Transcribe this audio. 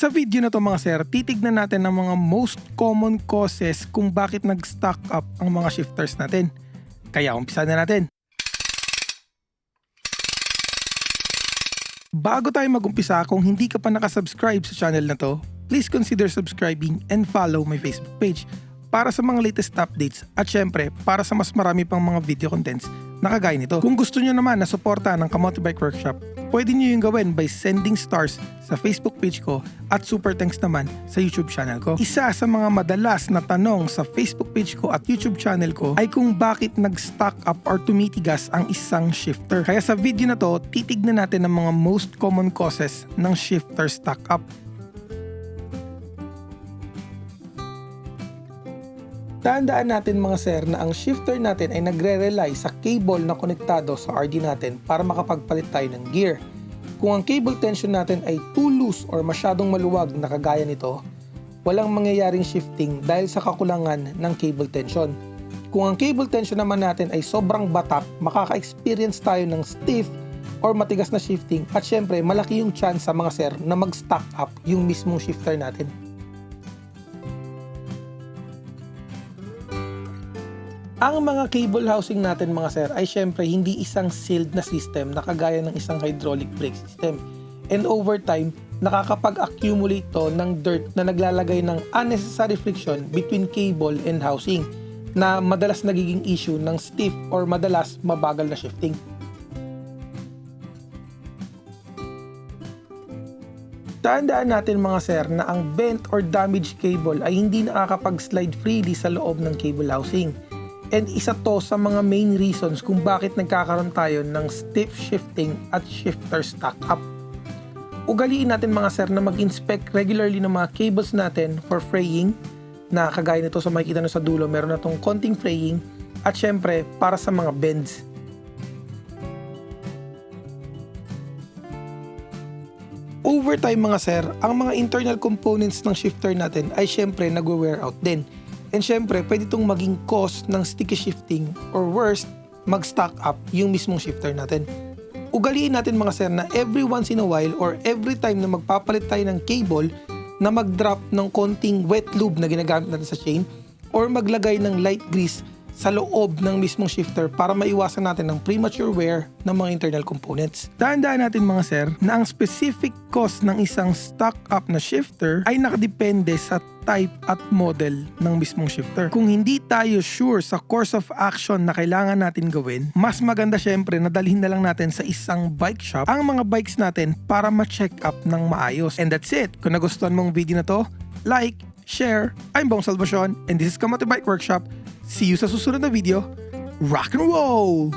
Sa video na to mga sir, titignan natin ang mga most common causes kung bakit nag-stock up ang mga shifters natin. Kaya umpisa na natin. Bago tayo magumpisa, kung hindi ka pa nakasubscribe sa channel na to, please consider subscribing and follow my Facebook page para sa mga latest updates at syempre para sa mas marami pang mga video contents na kagaya nito. Kung gusto nyo naman na suporta ng Kamote Bike Workshop, pwede nyo yung gawin by sending stars sa Facebook page ko at super thanks naman sa YouTube channel ko. Isa sa mga madalas na tanong sa Facebook page ko at YouTube channel ko ay kung bakit nag-stock up or tumitigas ang isang shifter. Kaya sa video na to, titignan natin ang mga most common causes ng shifter stock up. Tandaan natin mga sir na ang shifter natin ay nagre-rely sa cable na konektado sa RD natin para makapagpalit tayo ng gear. Kung ang cable tension natin ay too loose or masyadong maluwag na kagaya nito, walang mangyayaring shifting dahil sa kakulangan ng cable tension. Kung ang cable tension naman natin ay sobrang batak, makaka-experience tayo ng stiff or matigas na shifting at syempre malaki yung chance sa mga sir na mag-stock up yung mismong shifter natin. Ang mga cable housing natin mga sir ay syempre hindi isang sealed na system na kagaya ng isang hydraulic brake system. And over time, nakakapag-accumulate to ng dirt na naglalagay ng unnecessary friction between cable and housing na madalas nagiging issue ng stiff or madalas mabagal na shifting. Tandaan natin mga sir na ang bent or damaged cable ay hindi nakakapag-slide freely sa loob ng cable housing. And isa to sa mga main reasons kung bakit nagkakaroon tayo ng stiff shifting at shifter stack up. Ugaliin natin mga sir na mag-inspect regularly ng mga cables natin for fraying na kagaya nito sa makikita nyo sa dulo meron na tong konting fraying at syempre para sa mga bends. Over time mga sir, ang mga internal components ng shifter natin ay syempre nagwe-wear out din. And syempre, pwede itong maging cause ng sticky shifting or worst, mag-stock up yung mismong shifter natin. Ugaliin natin mga sir na every once in a while or every time na magpapalit tayo ng cable na mag-drop ng konting wet lube na ginagamit natin sa chain or maglagay ng light grease sa loob ng mismong shifter para maiwasan natin ng premature wear ng mga internal components. Tandaan natin mga sir na ang specific cost ng isang stock up na shifter ay nakadepende sa type at model ng mismong shifter. Kung hindi tayo sure sa course of action na kailangan natin gawin, mas maganda syempre na dalhin na lang natin sa isang bike shop ang mga bikes natin para ma-check up ng maayos. And that's it. Kung nagustuhan mong video na to, like, share. I'm Bong Salvacion and this is Kamote Bike Workshop. See you sa susunod na video. Rock and roll!